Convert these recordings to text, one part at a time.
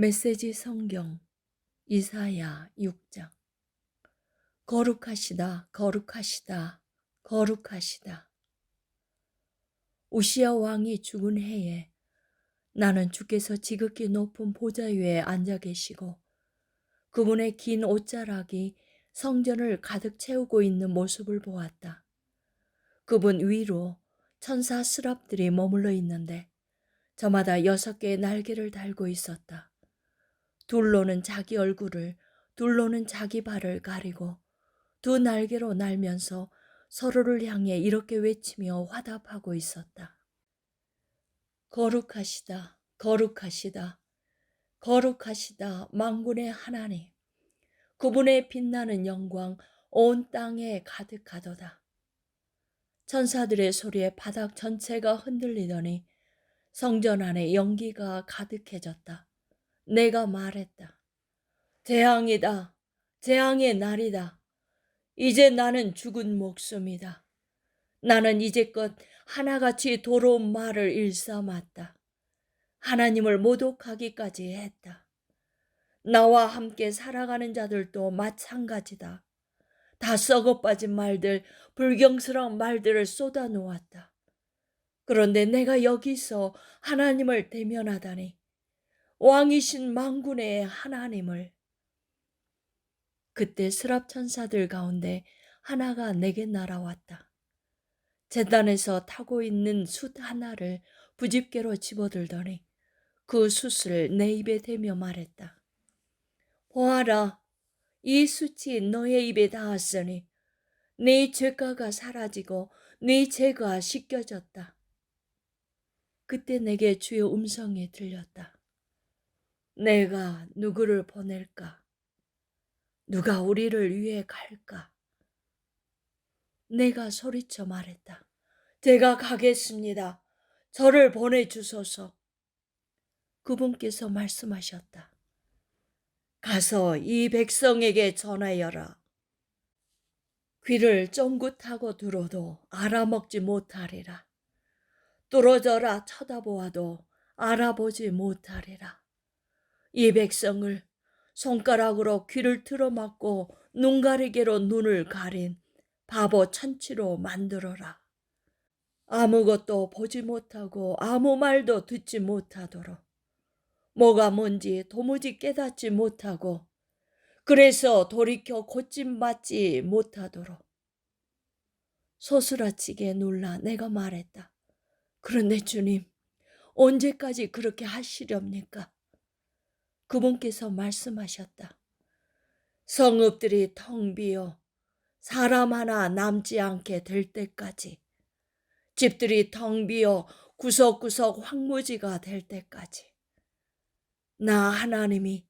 메시지 성경 이사야 6장 거룩하시다 거룩하시다 거룩하시다 우시아 왕이 죽은 해에 나는 주께서 지극히 높은 보좌 위에 앉아 계시고 그분의 긴 옷자락이 성전을 가득 채우고 있는 모습을 보았다. 그분 위로 천사 스랍들이 머물러 있는데 저마다 여섯 개의 날개를 달고 있었다. 둘로는 자기 얼굴을, 둘로는 자기 발을 가리고 두 날개로 날면서 서로를 향해 이렇게 외치며 화답하고 있었다. 거룩하시다, 거룩하시다, 거룩하시다, 망군의 하나님. 그분의 빛나는 영광 온 땅에 가득하도다. 천사들의 소리에 바닥 전체가 흔들리더니 성전 안에 연기가 가득해졌다. 내가 말했다. 재앙이다. 재앙의 날이다. 이제 나는 죽은 목숨이다. 나는 이제껏 하나같이 도로운 말을 일삼았다. 하나님을 모독하기까지 했다. 나와 함께 살아가는 자들도 마찬가지다. 다 썩어 빠진 말들, 불경스러운 말들을 쏟아 놓았다. 그런데 내가 여기서 하나님을 대면하다니, 왕이신 망군의 하나님을. 그때 스랍 천사들 가운데 하나가 내게 날아왔다. 재단에서 타고 있는 숯 하나를 부집개로 집어들더니 그 숯을 내 입에 대며 말했다. 보아라, 이 숯이 너의 입에 닿았으니 네 죄가가 사라지고 네 죄가 씻겨졌다. 그때 내게 주의 음성이 들렸다. 내가 누구를 보낼까? 누가 우리를 위해 갈까? 내가 소리쳐 말했다. 제가 가겠습니다. 저를 보내주소서. 그분께서 말씀하셨다. 가서 이 백성에게 전하여라. 귀를 쫑긋하고 들어도 알아먹지 못하리라. 뚫어져라 쳐다보아도 알아보지 못하리라. 이 백성을 손가락으로 귀를 틀어막고 눈가리개로 눈을 가린 바보 천치로 만들어라. 아무것도 보지 못하고 아무 말도 듣지 못하도록 뭐가 뭔지 도무지 깨닫지 못하고 그래서 돌이켜 고침 받지 못하도록 소스라치게 놀라 내가 말했다. 그런데 주님, 언제까지 그렇게 하시렵니까? 그분께서 말씀하셨다. 성읍들이 텅 비어 사람 하나 남지 않게 될 때까지, 집들이 텅 비어 구석구석 황무지가 될 때까지, 나 하나님이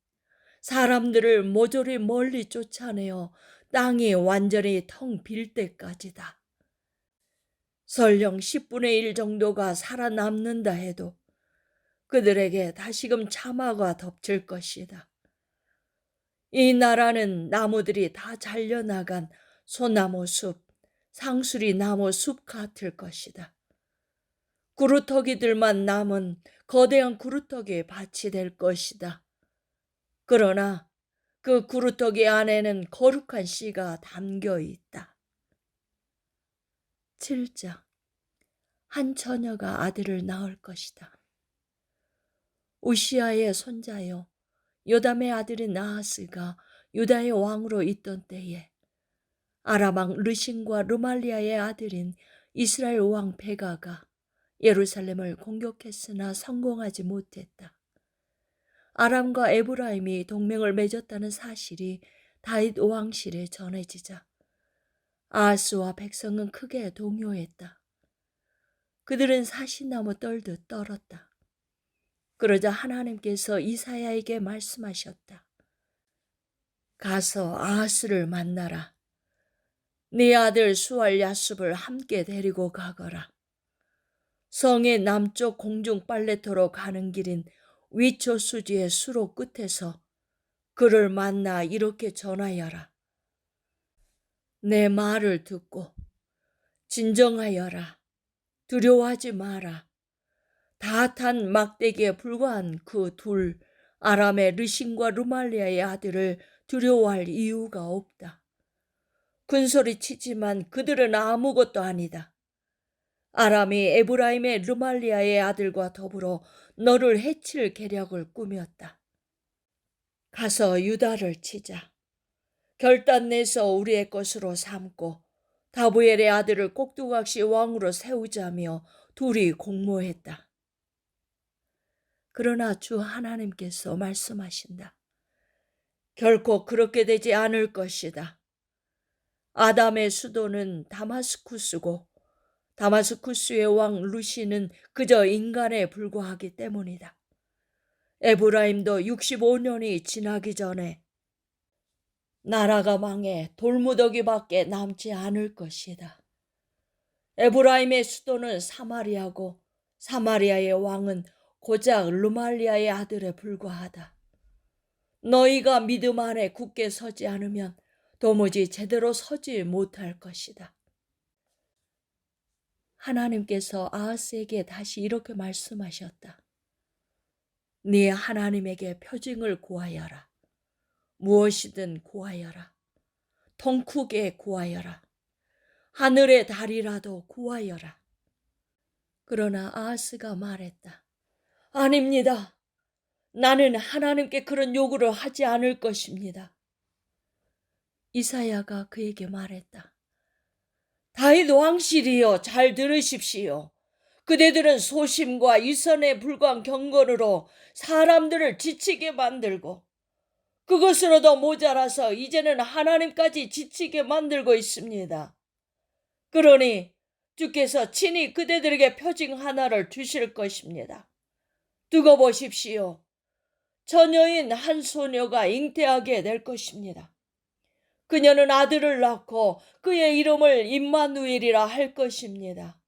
사람들을 모조리 멀리 쫓아내어 땅이 완전히 텅 빌 때까지다. 설령 10분의 1 정도가 살아남는다 해도 그들에게 다시금 참화가 덮칠 것이다. 이 나라는 나무들이 다 잘려나간 소나무 숲, 상수리 나무 숲 같을 것이다. 구루터기들만 남은 거대한 구루터기 밭이 될 것이다. 그러나 그 구루터기 안에는 거룩한 씨가 담겨 있다. 7장 한 처녀가 아들을 낳을 것이다. 우시아의 손자여 요담의 아들인 나하스가 유다의 왕으로 있던 때에 아람왕 르신과 르말리아의 아들인 이스라엘 왕 베가가 예루살렘을 공격했으나 성공하지 못했다. 아람과 에브라임이 동맹을 맺었다는 사실이 다윗 왕실에 전해지자 아스와 백성은 크게 동요했다. 그들은 사시나무 떨듯 떨었다. 그러자 하나님께서 이사야에게 말씀하셨다. 가서 아하스를 만나라. 네 아들 수알 야숲을 함께 데리고 가거라. 성의 남쪽 공중 빨래터로 가는 길인 위초 수지의 수로 끝에서 그를 만나 이렇게 전하여라. 내 말을 듣고 진정하여라. 두려워하지 마라. 다 탄 막대기에 불과한 그 둘 아람의 르신과 루말리아의 아들을 두려워할 이유가 없다. 군소리 치지만 그들은 아무것도 아니다. 아람이 에브라임의 르말리아의 아들과 더불어 너를 해칠 계략을 꾸몄다. 가서 유다를 치자. 결단 내서 우리의 것으로 삼고 다부엘의 아들을 꼭두각시 왕으로 세우자며 둘이 공모했다. 그러나 주 하나님께서 말씀하신다. 결코 그렇게 되지 않을 것이다. 아담의 수도는 다마스쿠스고 다마스쿠스의 왕 루시는 그저 인간에 불과하기 때문이다. 에브라임도 65년이 지나기 전에 나라가 망해 돌무더기밖에 남지 않을 것이다. 에브라임의 수도는 사마리아고 사마리아의 왕은 고작 루말리아의 아들에 불과하다. 너희가 믿음 안에 굳게 서지 않으면 도무지 제대로 서지 못할 것이다. 하나님께서 아하스에게 다시 이렇게 말씀하셨다. 네 하나님에게 표징을 구하여라. 무엇이든 구하여라. 통쿡에 구하여라. 하늘의 달이라도 구하여라. 그러나 아하스가 말했다. 아닙니다. 나는 하나님께 그런 요구를 하지 않을 것입니다. 이사야가 그에게 말했다. 다윗 왕실이여 잘 들으십시오. 그대들은 소심과 이선에 불과한 경건으로 사람들을 지치게 만들고 그것으로도 모자라서 이제는 하나님까지 지치게 만들고 있습니다. 그러니 주께서 친히 그대들에게 표징 하나를 주실 것입니다. 두고 보십시오. 처녀인 한 소녀가 잉태하게 될 것입니다. 그녀는 아들을 낳고 그의 이름을 임마누엘이라 할 것입니다.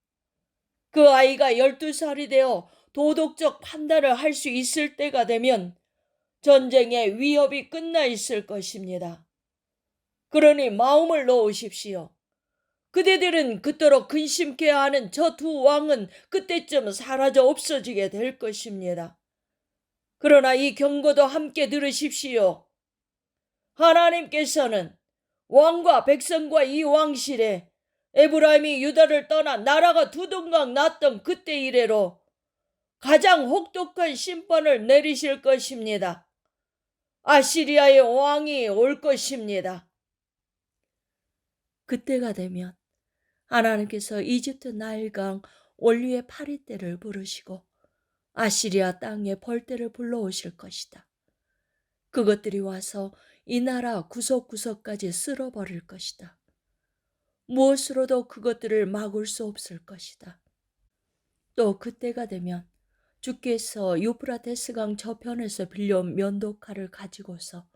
그 아이가 12살이 되어 도덕적 판단을 할 수 있을 때가 되면 전쟁의 위협이 끝나 있을 것입니다. 그러니 마음을 놓으십시오. 그대들은 그토록 근심케 하는 저 두 왕은 그때쯤 사라져 없어지게 될 것입니다. 그러나 이 경고도 함께 들으십시오. 하나님께서는 왕과 백성과 이 왕실에 에브라임이 유다를 떠나 나라가 두동강 났던 그때 이래로 가장 혹독한 심판을 내리실 것입니다. 아시리아의 왕이 올 것입니다. 그때가 되면 하나님께서 이집트 나일강 원류의 파리떼를 부르시고 아시리아 땅에 벌떼를 불러오실 것이다. 그것들이 와서 이 나라 구석구석까지 쓸어버릴 것이다. 무엇으로도 그것들을 막을 수 없을 것이다. 또 그때가 되면 주께서 유프라테스강 저편에서 빌려온 면도칼을 가지고서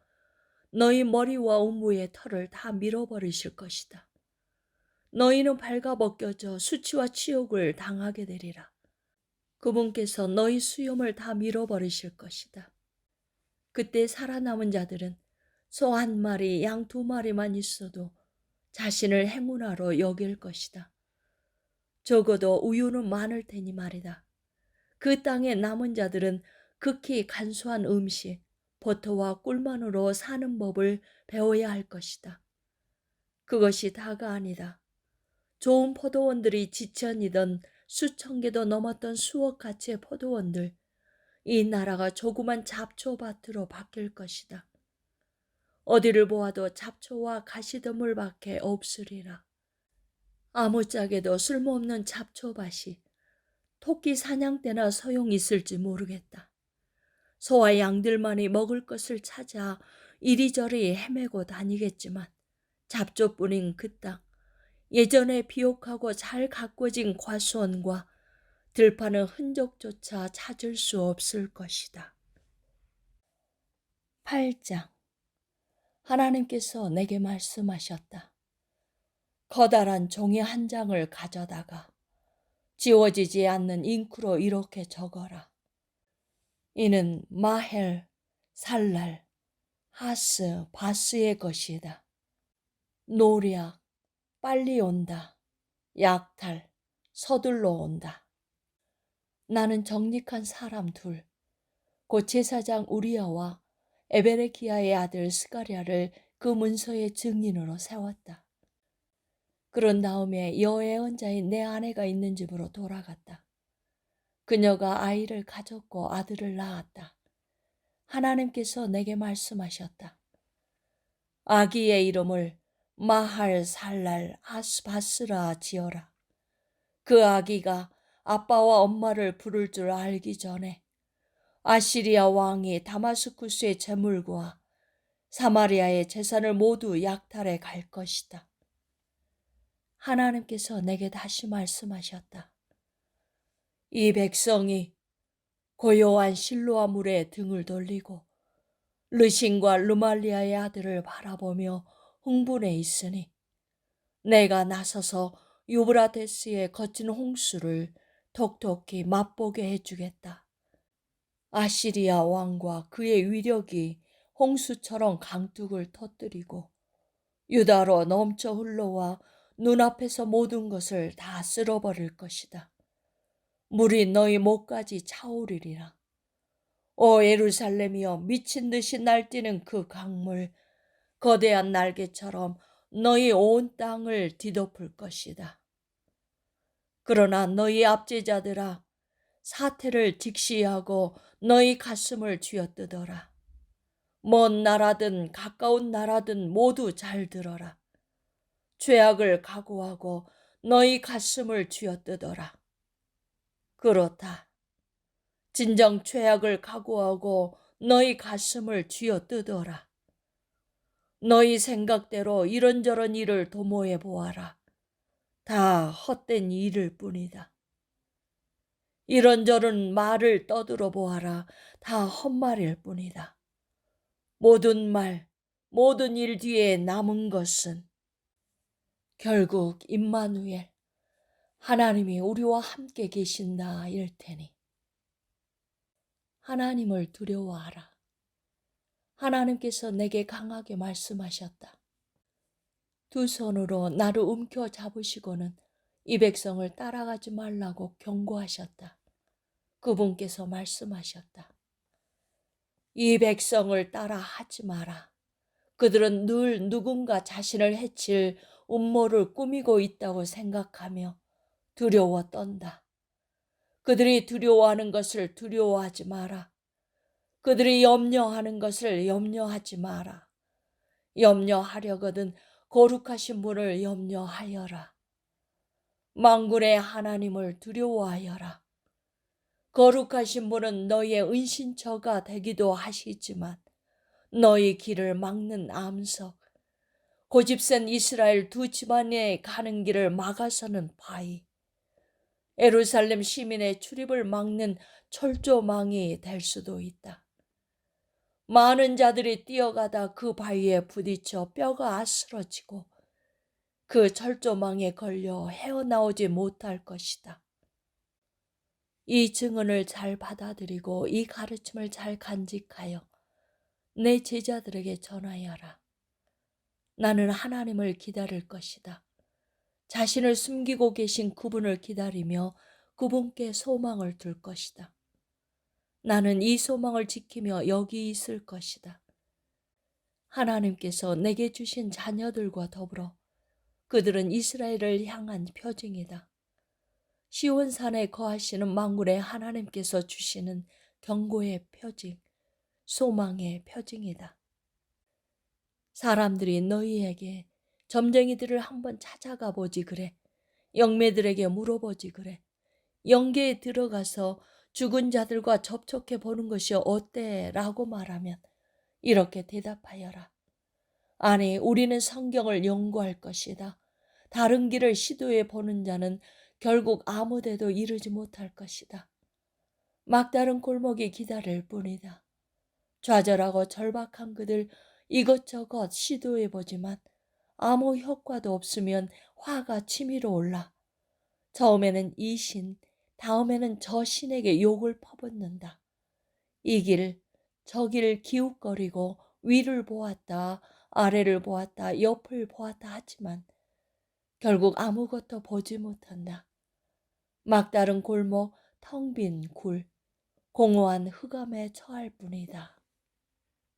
너희 머리와 우무의 털을 다 밀어버리실 것이다. 너희는 발가벗겨져 수치와 치욕을 당하게 되리라. 그분께서 너희 수염을 다 밀어버리실 것이다. 그때 살아남은 자들은 소 한 마리, 양 두 마리만 있어도 자신을 행운아로 여길 것이다. 적어도 우유는 많을 테니 말이다. 그 땅에 남은 자들은 극히 간소한 음식, 버터와 꿀만으로 사는 법을 배워야 할 것이다. 그것이 다가 아니다. 좋은 포도원들이 지천이던 수천 개도 넘었던 수억 가치의 포도원들, 이 나라가 조그만 잡초밭으로 바뀔 것이다. 어디를 보아도 잡초와 가시덤물밖에 없으리라. 아무짝에도 쓸모없는 잡초밭이 토끼 사냥 때나 소용 있을지 모르겠다. 소와 양들만이 먹을 것을 찾아 이리저리 헤매고 다니겠지만 잡초뿐인 그 땅, 예전에 비옥하고 잘 가꿔진 과수원과 들파는 흔적조차 찾을 수 없을 것이다. 8장 하나님께서 내게 말씀하셨다. 커다란 종이 한 장을 가져다가 지워지지 않는 잉크로 이렇게 적어라. 이는 마헬, 살랄, 하스, 바스의 것이다. 노략, 빨리 온다. 약탈, 서둘러 온다. 나는 정직한 사람 둘, 곧 제사장 우리아와 에베레키야의 아들 스가랴를 그 문서의 증인으로 세웠다. 그런 다음에 여예언자인 내 아내가 있는 집으로 돌아갔다. 그녀가 아이를 가졌고 아들을 낳았다. 하나님께서 내게 말씀하셨다. 아기의 이름을 마할 살랄 아스바스라 지어라. 그 아기가 아빠와 엄마를 부를 줄 알기 전에 아시리아 왕이 다마스쿠스의 재물과 사마리아의 재산을 모두 약탈해 갈 것이다. 하나님께서 내게 다시 말씀하셨다. 이 백성이 고요한 실로아 물에 등을 돌리고 르신과 르말리아의 아들을 바라보며 흥분해 있으니 내가 나서서 유브라데스의 거친 홍수를 톡톡히 맛보게 해주겠다. 아시리아 왕과 그의 위력이 홍수처럼 강둑을 터뜨리고 유다로 넘쳐 흘러와 눈앞에서 모든 것을 다 쓸어버릴 것이다. 물이 너희 목까지 차오르리라. 오 예루살렘이여 미친 듯이 날뛰는 그 강물 거대한 날개처럼 너희 온 땅을 뒤덮을 것이다. 그러나 너희 압제자들아 사태를 직시하고 너희 가슴을 쥐어뜯어라. 먼 나라든 가까운 나라든 모두 잘 들어라. 죄악을 각오하고 너희 가슴을 쥐어뜯어라. 그렇다. 진정 죄악을 각오하고 너희 가슴을 쥐어뜯어라. 너희 생각대로 이런저런 일을 도모해 보아라. 다 헛된 일일 뿐이다. 이런저런 말을 떠들어 보아라. 다 헛말일 뿐이다. 모든 말, 모든 일 뒤에 남은 것은 결국 임마누엘 하나님이 우리와 함께 계신다 일 테니 하나님을 두려워하라. 하나님께서 내게 강하게 말씀하셨다. 두 손으로 나를 움켜 잡으시고는 이 백성을 따라가지 말라고 경고하셨다. 그분께서 말씀하셨다. 이 백성을 따라 하지 마라. 그들은 늘 누군가 자신을 해칠 음모를 꾸미고 있다고 생각하며 두려워 떤다. 그들이 두려워하는 것을 두려워하지 마라. 그들이 염려하는 것을 염려하지 마라. 염려하려거든 거룩하신 분을 염려하여라. 망군의 하나님을 두려워하여라. 거룩하신 분은 너희의 은신처가 되기도 하시지만 너희 길을 막는 암석, 고집센 이스라엘 두 집안에 가는 길을 막아서는 바위, 에루살렘 시민의 출입을 막는 철조망이 될 수도 있다. 많은 자들이 뛰어가다 그 바위에 부딪혀 뼈가 아스러지고 그 철조망에 걸려 헤어나오지 못할 것이다. 이 증언을 잘 받아들이고 이 가르침을 잘 간직하여 내 제자들에게 전하여라. 나는 하나님을 기다릴 것이다. 자신을 숨기고 계신 그분을 기다리며 그분께 소망을 둘 것이다. 나는 이 소망을 지키며 여기 있을 것이다. 하나님께서 내게 주신 자녀들과 더불어 그들은 이스라엘을 향한 표징이다. 시온산에 거하시는 망군의 하나님께서 주시는 경고의 표징, 소망의 표징이다. 사람들이 너희에게 점쟁이들을 한번 찾아가 보지 그래. 영매들에게 물어보지 그래. 영계에 들어가서 죽은 자들과 접촉해 보는 것이 어때? 라고 말하면 이렇게 대답하여라. 아니, 우리는 성경을 연구할 것이다. 다른 길을 시도해 보는 자는 결국 아무 데도 이르지 못할 것이다. 막다른 골목이 기다릴 뿐이다. 좌절하고 절박한 그들 이것저것 시도해 보지만 아무 효과도 없으면 화가 치밀어 올라. 처음에는 이 신, 다음에는 저 신에게 욕을 퍼붓는다. 이 길, 저 길 기웃거리고 위를 보았다, 아래를 보았다, 옆을 보았다 하지만 결국 아무것도 보지 못한다. 막다른 골목, 텅 빈 굴, 공허한 흑암에 처할 뿐이다.